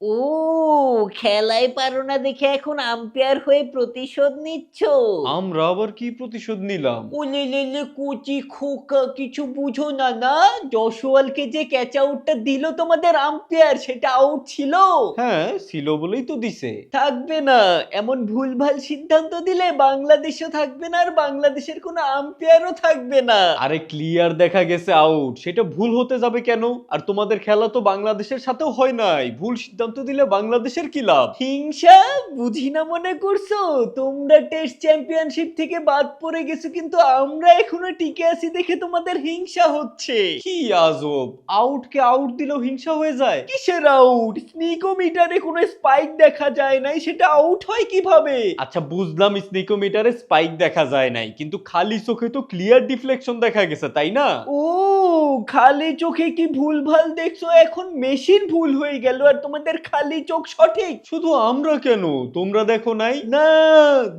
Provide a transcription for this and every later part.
ও খেলায় পারো না দেখে এখন আম্পায়ার হয়ে প্রতিশোধ নিচ্ছ। আমরা আবার কি প্রতিশোধ নিলাম? ওলে লেলে কুচি খোকা কিছু বুঝো না না? জশওয়ালকে যে ক্যাচ আউটটা দিল তোমাদের আম্পায়ার সেটা আউট ছিল? হ্যাঁ ছিল বলেই তো দিছে। থাকবে না। এমন ভুলভাল সিদ্ধান্ত দিলে বাংলাদেশও থাকবে না আর বাংলাদেশের কোনো আম্পায়ারও থাকবে না। আরে ক্লিয়ার দেখা গেছে আউট সেটা ভুল হতে যাবে কেন? আর তোমাদের খেলা তো বাংলাদেশের সাথেও হয় নাই। ভুল সিদ্ধান্ত দিলে বাংলাদেশের কি লাভ? হিংসা? বুঝি না মনে করছ? তোমরা টেস্ট চ্যাম্পিয়নশিপ থেকে বাদ পড়ে গেছো, কিন্তু আমরা এখনও টিকে আছি দেখে তোমাদের হিংসা হচ্ছে। কি আজব! আউটকে আউট দিলেও হিংসা হয়ে যায়। কিসের আউট স্নিকোমিটারে কোনো স্পাইক দেখা যায় নাই, সেটা আউট হয় কীভাবে? আচ্ছা বুঝলাম স্নিকোমিটারে স্পাইক দেখা যায় নাই, কিন্তু খালি চোখে তো ক্লিয়ার ডিফ্লেকশন দেখা গেছে, তাই না? ও, খালি চোখে কি ভুল ভালো দেখছ? এখন মেশিন ভুল হয়ে গেল, আর তোমাদের খালি চোখ সঠিক শুধু আমরা কেন? তোমরা দেখো নাই? না,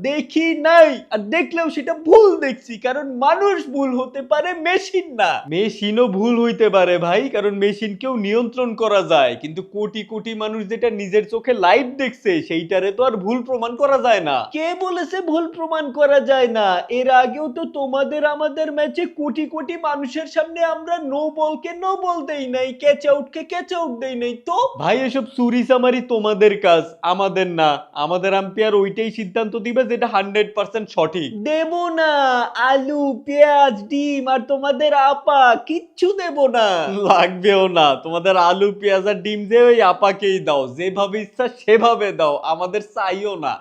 দেখি নাই। আর দেখলেও সেটা ভুল দেখছি, কারণ মানুষ ভুল হতে পারে, মেশিন না। মেশিনও ভুল হইতে পারে ভাই, কারণ মেশিনকেও নিয়ন্ত্রণ করা যায়। কিন্তু কোটি কোটি মানুষ যেটা নিজের চোখে লাইভ দেখছে, সেইটারে তো আর ভুল প্রমাণ করা যায় না। কে বলেছে ভুল প্রমাণ করা যায় না? এর আগেও তো তোমাদের আমাদের ম্যাচে কোটি কোটি মানুষের সামনে আমরা নো বলকে নো বল দেই নাই ক্যাচ আউটকে ক্যাচ আউট দেই নাই। তো? ভাই, এসব চুরি চামারি তোমাদের কাজ আমাদের না। আমাদের আম্পায়ার ওইটাই সিদ্ধান্ত দিবে যেটা হান্ড্রেড পার্সেন্ট সঠিক। দেব না। আলু পেঁয়াজ ডিম আর তোমাদের আপা কিচ্ছু দেব না। লাগবেও না। তোমাদের আলু পেঁয়াজ আর ডিম দিয়ে ওই আপাকেই দাও। যেভাবে ইচ্ছা সেভাবে দাও। আমাদের চাইও না।